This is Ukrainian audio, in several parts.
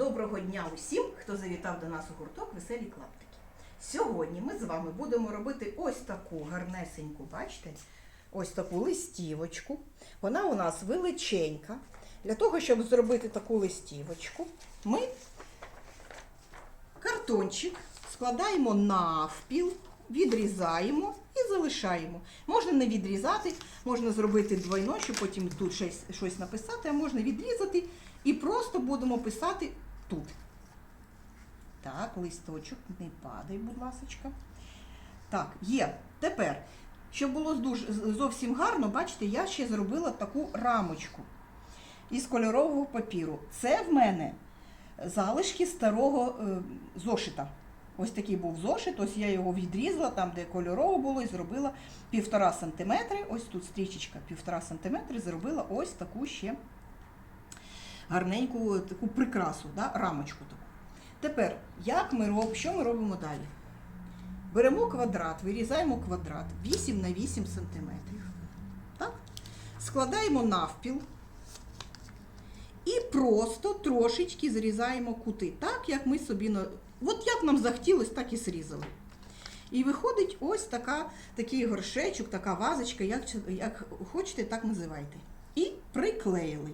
Доброго дня усім, хто завітав до нас у гурток Веселі клаптики. Сьогодні ми з вами будемо робити ось таку гарнесеньку, бачите? Ось таку листівочку. Вона у нас величенька. Для того, щоб зробити таку листівочку, ми картончик складаємо навпіл, відрізаємо і залишаємо. Можна не відрізати, можна зробити двойно, щоб потім тут щось, щось написати, а можна відрізати і просто будемо писати тут. Так, листочок, не падай, будь ласочка. Так, є. Тепер, щоб було дуже, зовсім гарно, бачите, я ще зробила таку рамочку із кольорового папіру. Це в мене залишки старого е, зошита. Ось такий був зошит, ось я його відрізала, там, де кольорово було, і зробила півтора сантиметри. Ось тут стрічечка півтора сантиметри, зробила ось таку ще гарненьку таку прикрасу, да, рамочку таку. Тепер, як ми робимо, що ми робимо далі? Беремо квадрат, вирізаємо квадрат 8 на 8 сантиметрів. Так? Складаємо навпіл. І просто трошечки зрізаємо кути, так як ми собі от як нам захотілося, так і зрізали. І виходить ось така, такий горшечок, така вазочка, як, як хочете, так називайте. І приклеїли.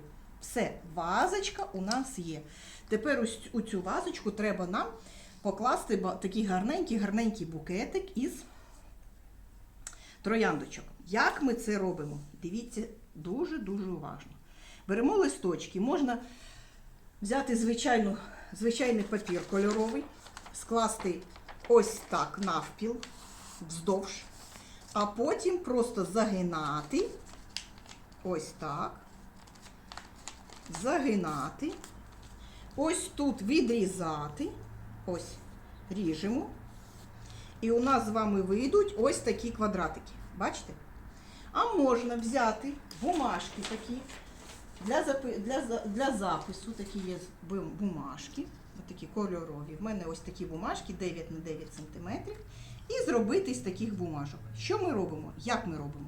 Все, вазочка у нас є. Тепер ось у цю вазочку треба нам покласти такий гарненький, гарненький букетик із трояндочок. Як ми це робимо? Дивіться дуже-дуже уважно. Беремо листочки, можна взяти звичайну, звичайний папір кольоровий, скласти ось так навпіл, вздовж, а потім просто загинати, ось так, загинати, ось тут відрізати, ось ріжемо. І у нас з вами вийдуть ось такі квадратики. Бачите? А можна взяти бумажки такі для, для, для запису, такі є бумажки, такі кольорові. В мене ось такі бумажки 9 на 9 см. І зробити з таких бумажок. Що ми робимо? Як ми робимо?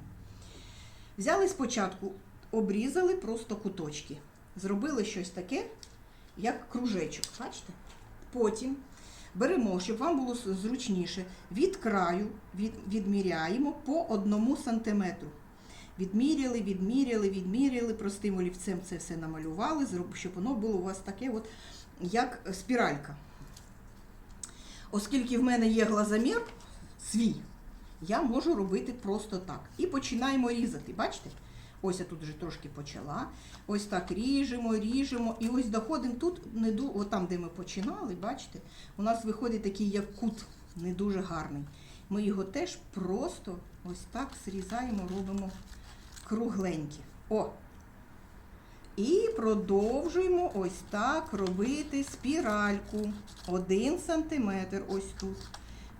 Взяли спочатку, обрізали просто куточки. Зробили щось таке, як кружечок. Бачите? Потім беремо, щоб вам було зручніше, від краю від, відміряємо по одному сантиметру. Відміряли, відміряли, відміряли, простим олівцем це все намалювали, щоб воно було у вас таке, от, як спіралька. Оскільки в мене є глазомір свій, я можу робити просто так. І починаємо різати. Бачите? Ось я тут вже трошки почала. Ось так ріжемо, ріжемо. І ось доходимо тут, не ду... от там, де ми починали, бачите, у нас виходить такий як кут, не дуже гарний. Ми його теж просто ось так зрізаємо, робимо кругленькі. О! І продовжуємо ось так робити спіральку. Один сантиметр ось тут.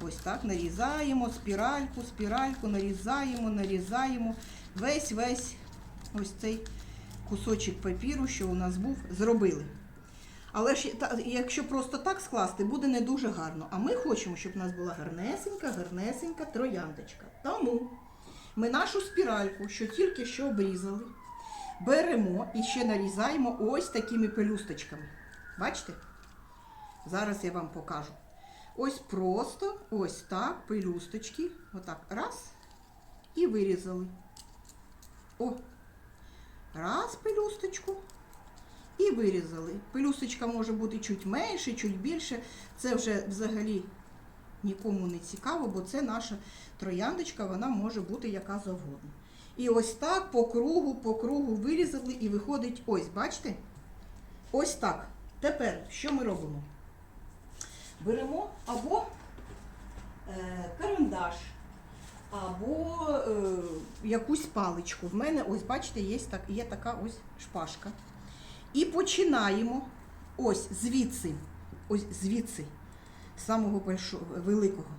Ось так нарізаємо спіральку, спіральку, нарізаємо, нарізаємо. Весь весь ось цей кусочок папіру, що у нас був, зробили. Але ж якщо просто так скласти, буде не дуже гарно. А ми хочемо, щоб у нас була гарнесенька, гарнесенька трояндочка. Тому ми нашу спіральку, що тільки що обрізали, беремо і ще нарізаємо ось такими пелюсточками. Бачите? Зараз я вам покажу. Ось просто ось так, пелюсточки. Отак. Раз. І вирізали. О! Раз пелюсточку. І вирізали. Пелюсточка може бути чуть менше, чуть більше. Це вже взагалі нікому не цікаво, бо це наша трояндочка, вона може бути яка завгодно. І ось так по кругу, по кругу вирізали і виходить ось, бачите? Ось так. Тепер що ми робимо? Беремо або е, карандаш, або е, якусь паличку. В мене, ось, бачите, є, так, є така ось шпажка. І починаємо ось звідси, ось звідси, самого большого, великого,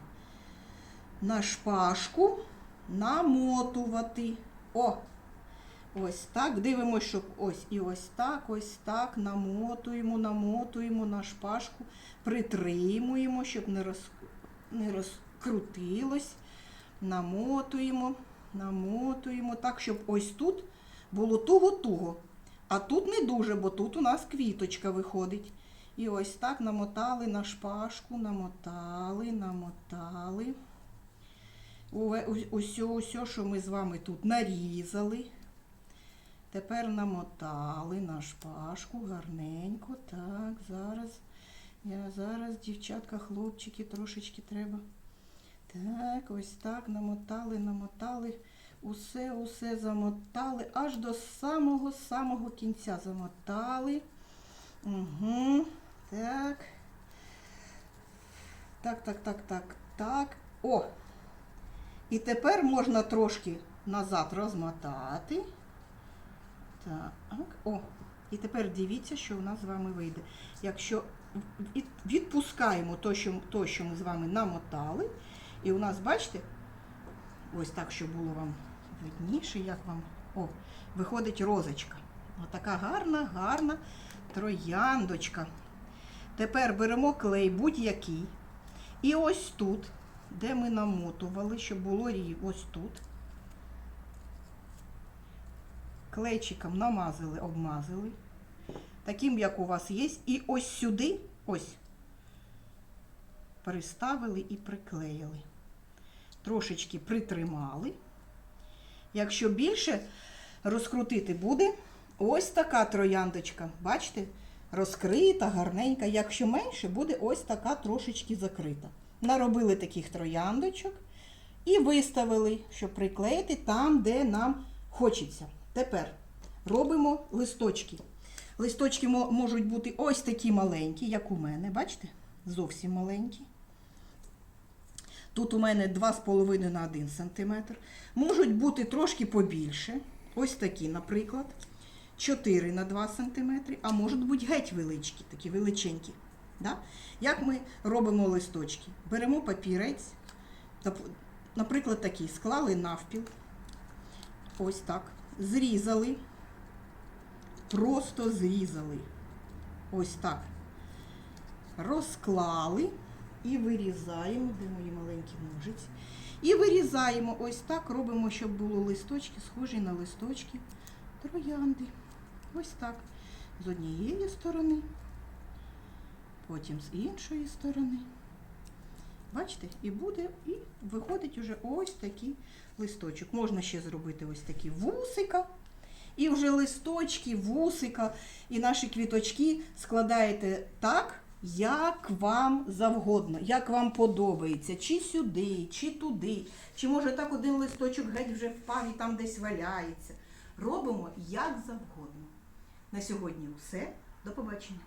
на шпажку намотувати. О! Ось так. Дивимося, щоб ось і ось так, ось так. Намотуємо, намотуємо на шпажку, притримуємо, щоб не, роз, не розкрутилось. Намотуємо, намотуємо так, щоб ось тут було туго-туго. А тут не дуже, бо тут у нас квіточка виходить. І ось так намотали на шпажку, намотали, намотали. Усе, усе, що ми з вами тут нарізали. Тепер намотали на шпажку гарненько. Так, зараз. Я зараз, дівчатка, хлопчики, трошечки треба. Так, ось так намотали, намотали. Усе, усе замотали, аж до самого-самого кінця замотали. Угу. Так. Так, так, так, так, так. О! І тепер можна трошки назад розмотати. Так. О. І тепер дивіться, що у нас з вами вийде. Якщо відпускаємо то, що, то, що ми з вами намотали, і у нас, бачите, ось так, щоб було вам видніше, як вам. О, виходить розочка. Отака гарна, гарна трояндочка. Тепер беремо клей будь-який. І ось тут, де ми намотували, щоб було рів, ось тут. Клейчиком намазали, обмазали. Таким, як у вас є. І ось сюди, ось, приставили і приклеїли. Трошечки притримали. Якщо більше розкрутити буде ось така трояндочка. Бачите? Розкрита, гарненька. Якщо менше, буде ось така трошечки закрита. Наробили таких трояндочок і виставили, щоб приклеїти там, де нам хочеться. Тепер робимо листочки. Листочки можуть бути ось такі маленькі, як у мене, бачите? Зовсім маленькі. Тут у мене 2,5 на 1 см. Можуть бути трошки побільше. Ось такі, наприклад. 4 на 2 см, а можуть бути геть величкі, такі величенькі. Да? Як ми робимо листочки? Беремо папірець, наприклад, такий, склали навпіл. Ось так. Зрізали. Просто зрізали. Ось так. Розклали і вирізаємо, де мої маленькі ножиці. І вирізаємо ось так, робимо, щоб було листочки, схожі на листочки троянди. Ось так. З однієї сторони, потім з іншої сторони. Бачите, і буде, і виходить уже ось такий листочок. Можна ще зробити ось такі вусика. І вже листочки, вусика і наші квіточки складаєте так, як вам завгодно, як вам подобається. Чи сюди, чи туди, чи може так один листочок геть вже впав і там десь валяється. Робимо як завгодно. На сьогодні все. До побачення.